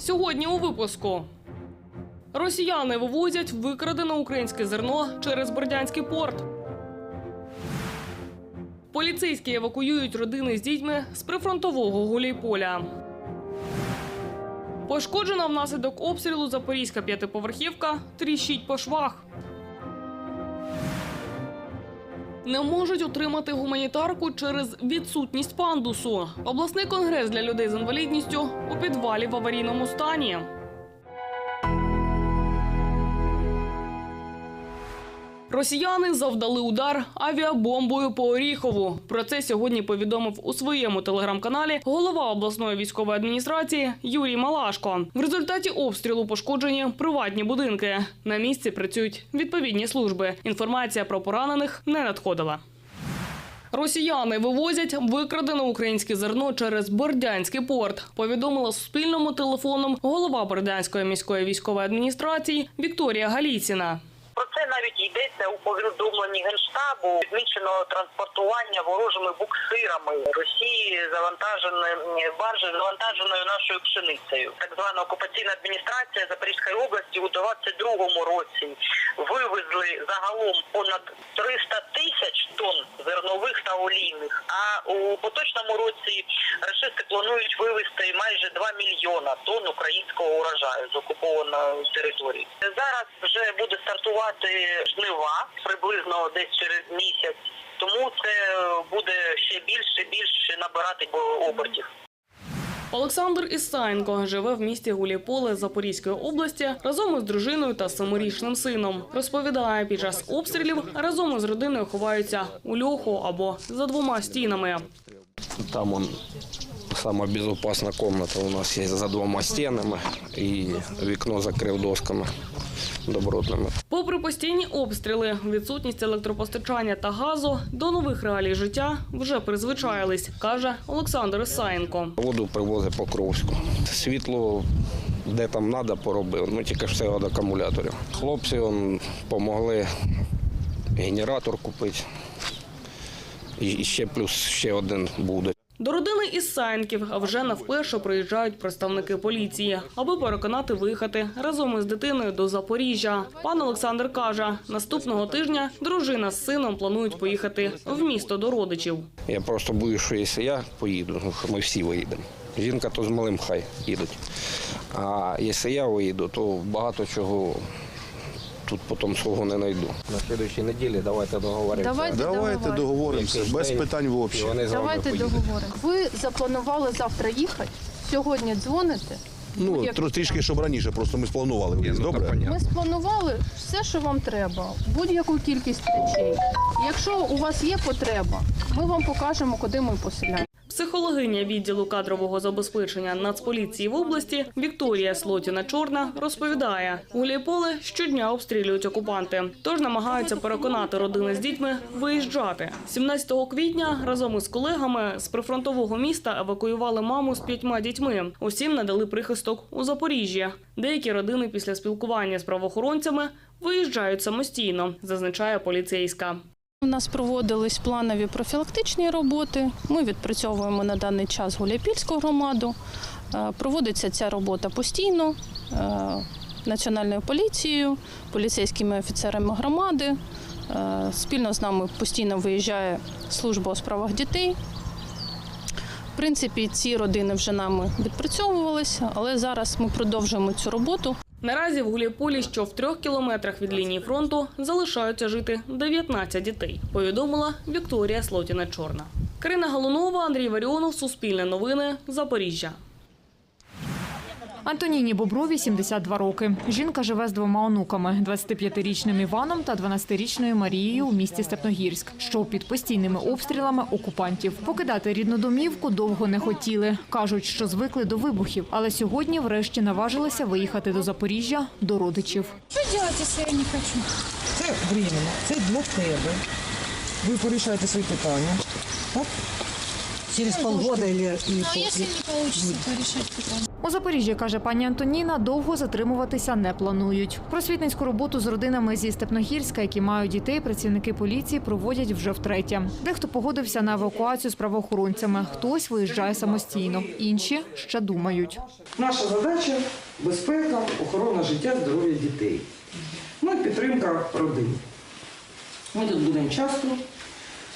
Сьогодні у випуску. Росіяни вивозять викрадене українське зерно через Бердянський порт. Поліцейські евакуюють родини з дітьми з прифронтового Гуляйполя. Пошкоджена внаслідок обстрілу запорізька п'ятиповерхівка тріщить по швах. Не можуть отримати гуманітарку через відсутність пандусу. Обласний конгрес для людей з інвалідністю у підвалі в аварійному стані. Росіяни завдали удар авіабомбою по Оріхову. Про це сьогодні повідомив у своєму телеграм-каналі голова обласної військової адміністрації Юрій Малашко. В результаті обстрілу пошкоджені приватні будинки. На місці працюють відповідні служби. Інформація про поранених не надходила. Росіяни вивозять викрадене українське зерно через Бердянський порт. Повідомила Суспільному телефоном голова Бердянської міської військової адміністрації Вікторія Галіціна. Про це навіть йдеться у повідомленні генштабу. Відмічено транспортування ворожими буксирами Росії завантаженою баржі завантаженою нашою пшеницею. Так звана окупаційна адміністрація Запорізької області у 22-му році вивезли загалом понад 300 тисяч тонн зернових та олійних. А у поточному році рашисти планують вивезти майже 2 мільйона тонн українського урожаю з окупованої території. Зараз вже буде стартувати жнива приблизно десь через місяць. Тому це буде ще більше більше набирати обертів. Олександр Ісаєнко живе в місті Гуліполе Запорізької області разом із дружиною та семирічним сином. Розповідає, під час обстрілів разом із родиною ховаються у льоху або за двома стінами. Там он самая безопасная комната у нас есть за двома стенами и вікно закрив досками добротними. Попри постійні обстріли, відсутність електропостачання та газу до нових реалій життя вже призвичаїлись, каже Олександр Ісаєнко. Воду привозить Покровську. Світло де там треба поробив, ну тільки ж все від акумуляторів. Хлопці он, помогли генератор купити. І і ще плюс ще один буде. До родини Ісаєнків вже навперше приїжджають представники поліції, аби переконати виїхати разом із дитиною до Запоріжжя. Пан Олександр каже, наступного тижня дружина з сином планують поїхати в місто до родичів. Я просто боюсь, що якщо я поїду, ми всі виїдемо. Жінка то з малим хай їдуть. А якщо я виїду, то багато чого тут потім свого не знайду. На слідчій неділі давайте договоримося. Давайте Давайте договоримося. без питань взагалі. Давайте поїдуть. договоримо. Ви запланували завтра їхати. Сьогодні дзвоните. Ну, Як- тро- трішки, щоб раніше, просто ми спланували. Ні, ну, Добре? понятно. Ми спланували все, що вам треба, будь-яку кількість речей. Якщо у вас є потреба, ми вам покажемо, куди ми поселяємо. Психологиня відділу кадрового забезпечення Нацполіції в області Вікторія Слотіна Чорна розповідає, Гуляйполе щодня обстрілюють окупанти, тож намагаються переконати родини з дітьми виїжджати. 17 квітня разом із колегами з прифронтового міста евакуювали маму з п'ятьма дітьми. Усім надали прихисток у Запоріжжі. Деякі родини після спілкування з правоохоронцями виїжджають самостійно, зазначає поліцейська. У нас проводились планові профілактичні роботи. Ми відпрацьовуємо на даний час Гуляйпільську громаду. Е, Проводиться ця робота постійно е, Національною поліцією, поліцейськими офіцерами громади. Е, Спільно з нами постійно виїжджає служба у справах дітей. В принципі, ці родини вже нами відпрацьовувалися, але зараз ми продовжуємо цю роботу. Наразі в Гуліполі, що в трьох кілометрах від лінії фронту, залишаються жити 19 дітей. Повідомила Вікторія Слотіна Чорна. Карина Галунова, Андрій Варіонов, Суспільне новини, Запоріжжя. Антоніні Боброві 72 роки. Жінка живе з двома онуками – 25-річним Іваном та 12-річною Марією у місті Степногірськ, що під постійними обстрілами окупантів. Покидати рідну домівку довго не хотіли. Кажуть, що звикли до вибухів, але сьогодні врешті наважилися виїхати до Запоріжжя до родичів. Что делать, если я не хочу? Це временно, це для тебе. Ви порішаєте свої питання. Так? Через полгода или, или Ну, а если не получится, то решать потом. У Запоріжжі, каже пані Антоніна, довго затримуватися не планують. Просвітницьку роботу з родинами зі Степногірська, які мають дітей, працівники поліції проводять вже втретє. Дехто погодився на евакуацію з правоохоронцями, хтось виїжджає самостійно, інші ще думають. Наша задача безпека, охорона життя, здоров'я дітей. Ну і підтримка родин. Ми тут будемо часто.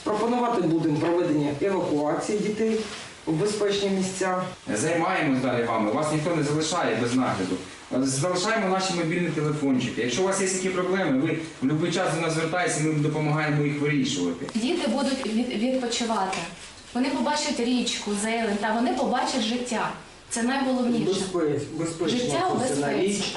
Пропонувати будемо проведення евакуації дітей в безпечні місця. Займаємось далі вами. Вас ніхто не залишає без нагляду. Залишаємо наші мобільні телефончики. Якщо у вас є які проблеми, ви в будь-який час до нас звертаєтеся, ми допомагаємо їх вирішувати. Діти будуть від- відпочивати. Вони побачать річку, зелень, та вони побачать життя. Це найголовніше. Життя у безпеці.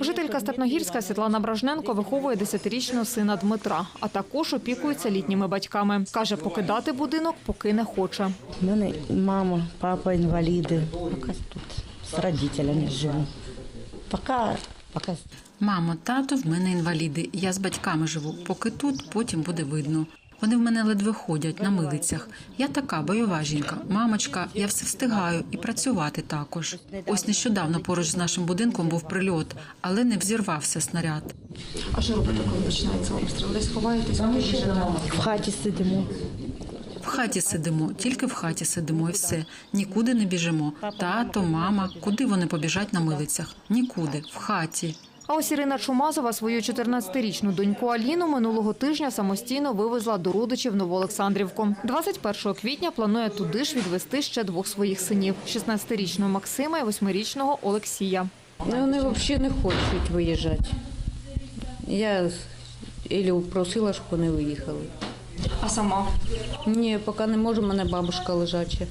Жителька Степногірська Світлана Бражненко виховує 10-річного сина Дмитра, а також опікується літніми батьками. Каже, покидати будинок поки не хоче. У мене мама, папа інваліди. Поки тут з родителями живу. Поки, поки Мамо, тато в мене інваліди. Я з батьками живу. Поки тут, потім буде видно. Вони в мене ледве ходять на милицях. Я така бойова жінка. Мамочка, я все встигаю і працювати також. Ось нещодавно поруч з нашим будинком був прильот, але не взірвався снаряд. А що робити, коли починається обстріл? Десь ховаєтесь, в хаті сидимо. В хаті сидимо, тільки в хаті сидимо і все. Нікуди не біжимо. Тато, мама, куди вони побіжать на милицях? Нікуди, в хаті. А ось Ірина Чумазова свою 14-річну доньку Аліну минулого тижня самостійно вивезла до родичів в Новоолександрівку. 21 квітня планує туди ж відвести ще двох своїх синів: 16-річного Максима і 8-річного Олексія. Ну, вони взагалі не хочуть виїжджати. Я Ілю просила, щоб вони виїхали. А сама, Ні, поки не можу, мене бабушка лежача.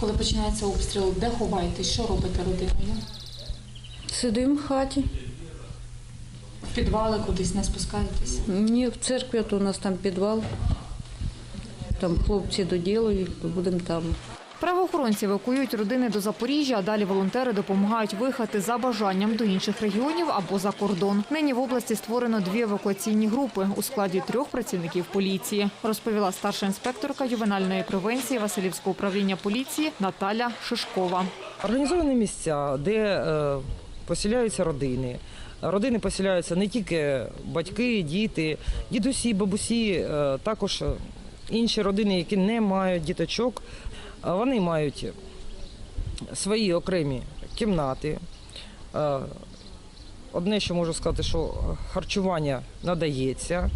коли починається обстріл, де ховаєтесь? Що робите родиною? Сидимо в хаті. В підвали кудись не спускаєтесь? Ні, в церкві, то у нас там підвал. Там хлопці доділують, будемо там. Правоохоронці евакуюють родини до Запоріжжя, а далі волонтери допомагають виїхати за бажанням до інших регіонів або за кордон. Нині в області створено дві евакуаційні групи у складі трьох працівників поліції, розповіла старша інспекторка ювенальної превенції Василівського управління поліції Наталя Шишкова. Організовані місця, де е, поселяються родини. Родини поселяються не тільки батьки, діти, дідусі, бабусі, е, також інші родини, які не мають діточок. Е, Вони мають свої окремі кімнати. Е, Одне, що можу сказати, що харчування надається.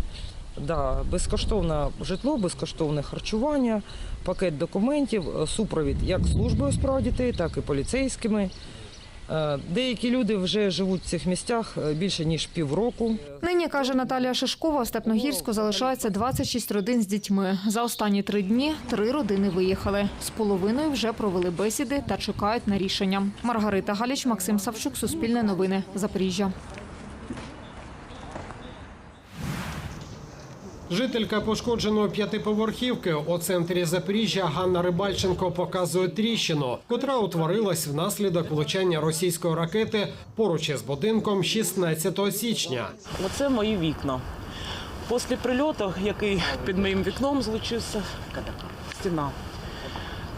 Да, безкоштовне житло, безкоштовне харчування, пакет документів, супровід як служби у справ дітей, так і поліцейськими. Е, Деякі люди вже живуть в цих місцях е, більше ніж півроку. Нині, каже Наталія Шишкова, в Степногірську залишається 26 родин з дітьми. За останні три дні три родини виїхали. З половиною вже провели бесіди та чекають на рішення. Маргарита Галіч, Максим Савчук, Суспільне новини, Запоріжжя. Жителька пошкодженої п'ятиповерхівки у центрі Запоріжжя Ганна Рибальченко показує тріщину, котра утворилась внаслідок влучання російської ракети поруч із будинком 16 січня. Оце мої вікна. Після прильоту, який під моїм вікном злучився, стіна.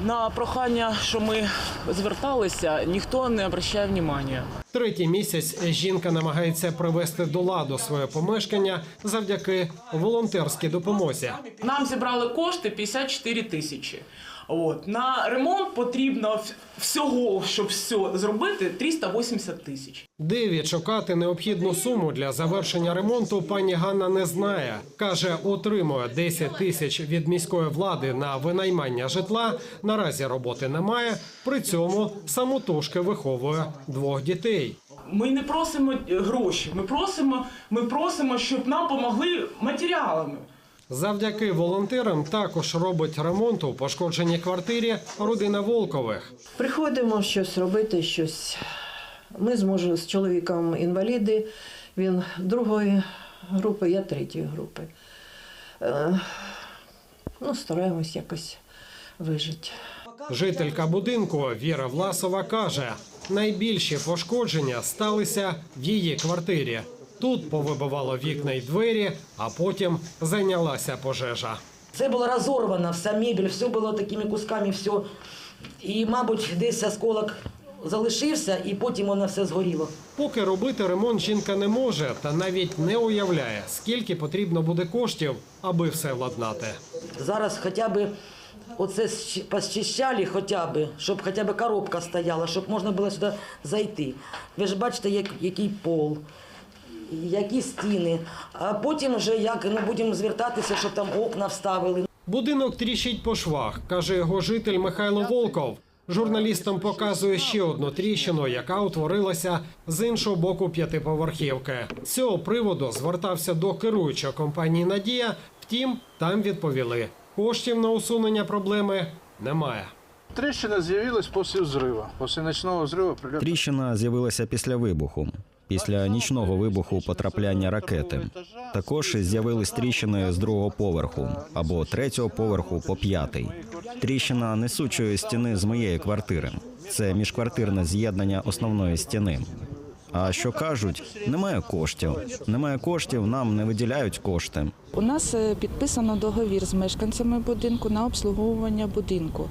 На прохання, що ми зверталися, ніхто не обращає уваги. Третій місяць жінка намагається привести до ладу своє помешкання завдяки волонтерській допомозі. Нам зібрали кошти 54 тисячі. От на ремонт потрібно всього, щоб все зробити, 380 тисяч. Де відшукати необхідну суму для завершення ремонту, пані Ганна не знає. Каже, отримує 10 тисяч від міської влади на винаймання житла. Наразі роботи немає. При цьому самотужки виховує двох дітей. Ми не просимо е, гроші. Ми просимо, ми просимо, щоб нам допомогли матеріалами. Завдяки волонтерам також робить ремонт у пошкодженій квартирі родина Волкових. Приходимо щось робити, щось. Ми зможемо з чоловіком інваліди. Він другої групи, я третьої групи. Е, Ну, стараємось якось вижити. Жителька будинку Віра Власова каже, найбільші пошкодження сталися в її квартирі. Тут повибивало вікна й двері, а потім зайнялася пожежа. Це було розорвано, вся мебель, все було такими кусками, все. І, мабуть, десь осколок залишився, і потім воно все згоріло. Поки робити ремонт жінка не може та навіть не уявляє, скільки потрібно буде коштів, аби все владнати. Зараз хоча б оце посчищали, хоча б, щоб хоча б коробка стояла, щоб можна було сюди зайти. Ви ж бачите, як, який пол, які стіни. А потім вже як ну, будемо звертатися, щоб там окна вставили. Будинок тріщить по швах, каже його житель Михайло Волков. Журналістам показує ще одну тріщину, яка утворилася з іншого боку п'ятиповерхівки. З цього приводу звертався до керуючої компанії Надія. Втім, там відповіли: коштів на усунення проблеми немає. Трещина з'явилась після взриву. Після ночного взриву. Тріщина з'явилася після вибуху. Після нічного вибуху потрапляння ракети. Також з'явились тріщини з другого поверху або третього поверху по п'ятий. Тріщина несучої стіни з моєї квартири. Це міжквартирне з'єднання основної стіни. А що кажуть, немає коштів. Немає коштів, нам не виділяють кошти. У нас е, підписано договір з мешканцями будинку на обслуговування будинку.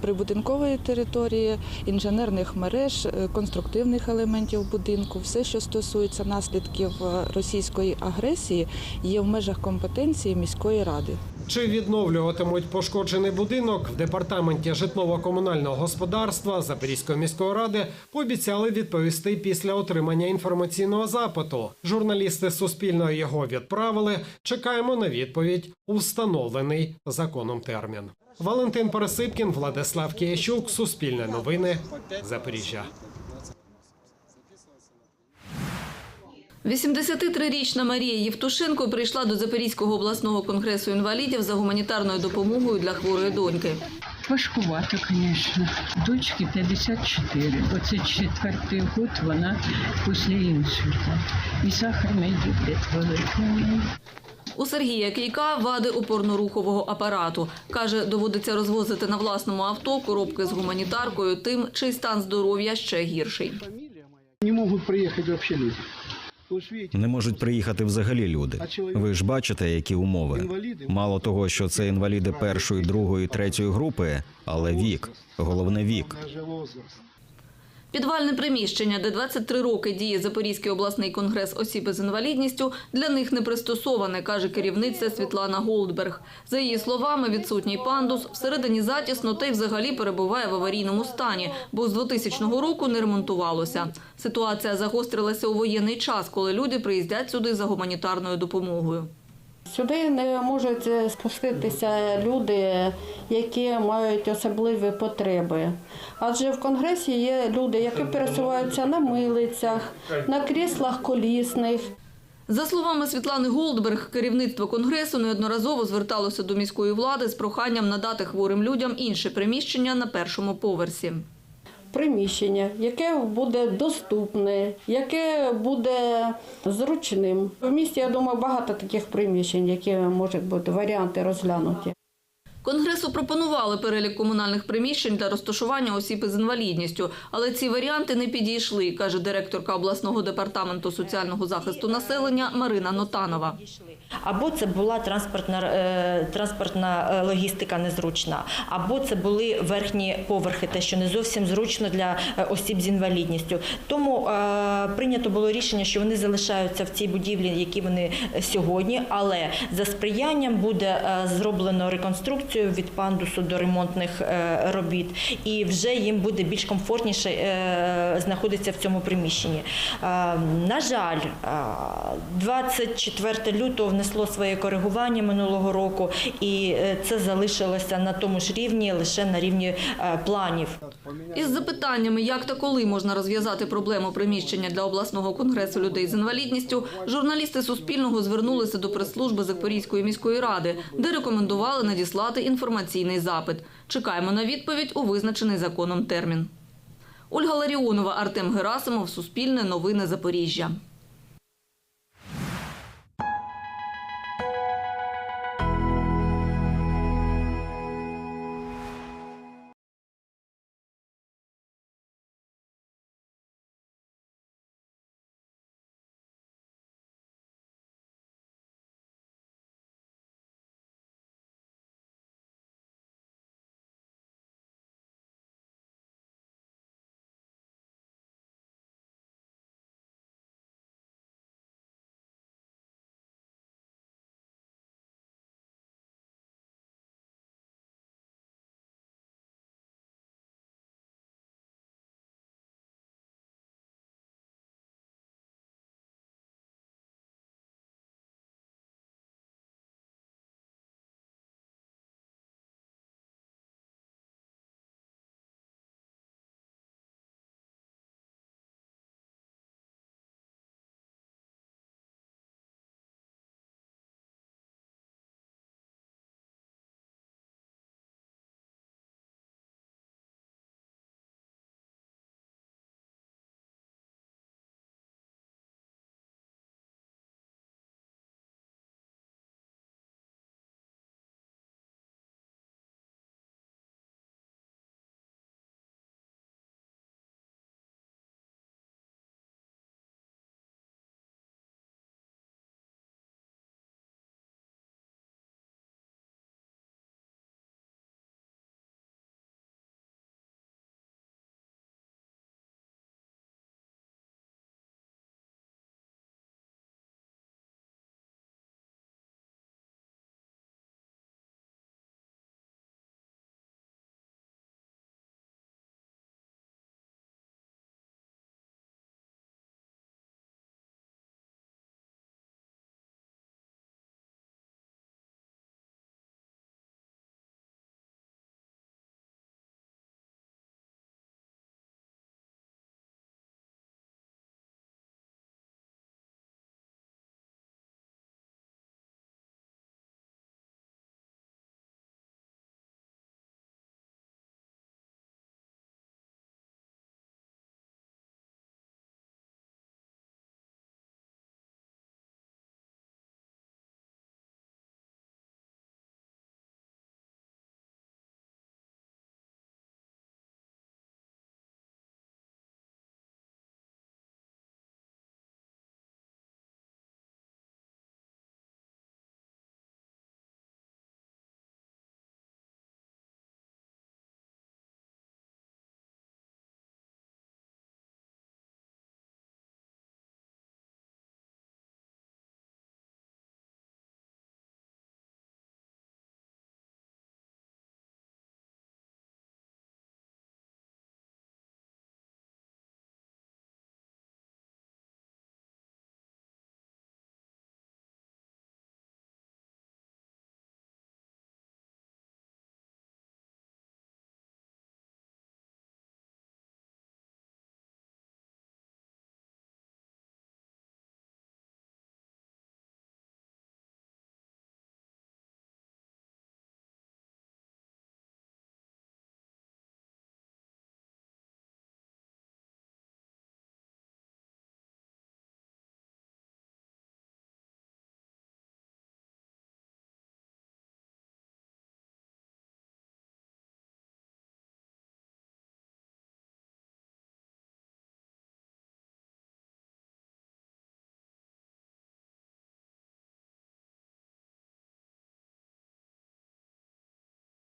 Прибудинкової території, інженерних мереж, е, конструктивних елементів будинку, все, що стосується наслідків е, російської агресії, є в межах компетенції міської ради. Чи відновлюватимуть пошкоджений будинок в департаменті житлово-комунального господарства Запорізької міської ради пообіцяли відповісти після отримання інформаційного запиту. Журналісти Суспільного його відправили. Чекаємо на відповідь у встановлений законом термін. Валентин Пересипкін, Владислав Киящук, Суспільне новини, Запоріжжя. 83-річна Марія Євтушенко прийшла до Запорізького обласного конгресу інвалідів за гуманітарною допомогою для хворої доньки. Важкувато, звісно. Дочки 54. Оце четвертий год вона після інсульту. І сахарний діабет великий. У Сергія Кійка вади опорно-рухового апарату. Каже, доводиться розвозити на власному авто коробки з гуманітаркою тим, чий стан здоров'я ще гірший. Не можуть приїхати взагалі люди. Не можуть приїхати взагалі люди. Ви ж бачите, які умови. Мало того, що це інваліди першої, другої, третьої групи, але вік, головне вік. Підвальне приміщення, де 23 роки діє Запорізький обласний конгрес осіб із інвалідністю, для них не пристосоване, каже керівниця Світлана Голдберг. За її словами, відсутній пандус всередині затісно та й взагалі перебуває в аварійному стані, бо з 2000 року не ремонтувалося. Ситуація загострилася у воєнний час, коли люди приїздять сюди за гуманітарною допомогою. Сюди не можуть спуститися люди, які мають особливі потреби. Адже в конгресі є люди, які пересуваються на милицях, на кріслах колісних. За словами Світлани Голдберг, керівництво конгресу неодноразово зверталося до міської влади з проханням надати хворим людям інше приміщення на першому поверсі. Приміщення, яке буде доступне, яке буде зручним. В місті, я думаю, багато таких приміщень, які можуть бути варіанти розглянуті. Конгресу пропонували перелік комунальних приміщень для розташування осіб із інвалідністю, але ці варіанти не підійшли, каже директорка обласного департаменту соціального захисту населення Марина Нотанова. Або це була транспортна, е, транспортна е, логістика незручна, або це були верхні поверхи, те, що не зовсім зручно для е, осіб з інвалідністю. Тому прийнято було рішення, що вони залишаються в цій будівлі, які вони сьогодні, але за сприянням буде зроблено реконструкцію від пандусу до ремонтних е, робіт, і вже їм буде більш комфортніше е, знаходитися в цьому приміщенні. Е, На жаль, е, 24 лютого внесло своє коригування минулого року, і це залишилося на тому ж рівні, лише на рівні планів. Із запитаннями, як та коли можна розв'язати проблему приміщення для обласного конгресу людей з інвалідністю, журналісти Суспільного звернулися до прес-служби Запорізької міської ради, де рекомендували надіслати інформаційний запит. Чекаємо на відповідь у визначений законом термін. Ольга Ларіонова, Артем Герасимов, Суспільне новини Запоріжжя.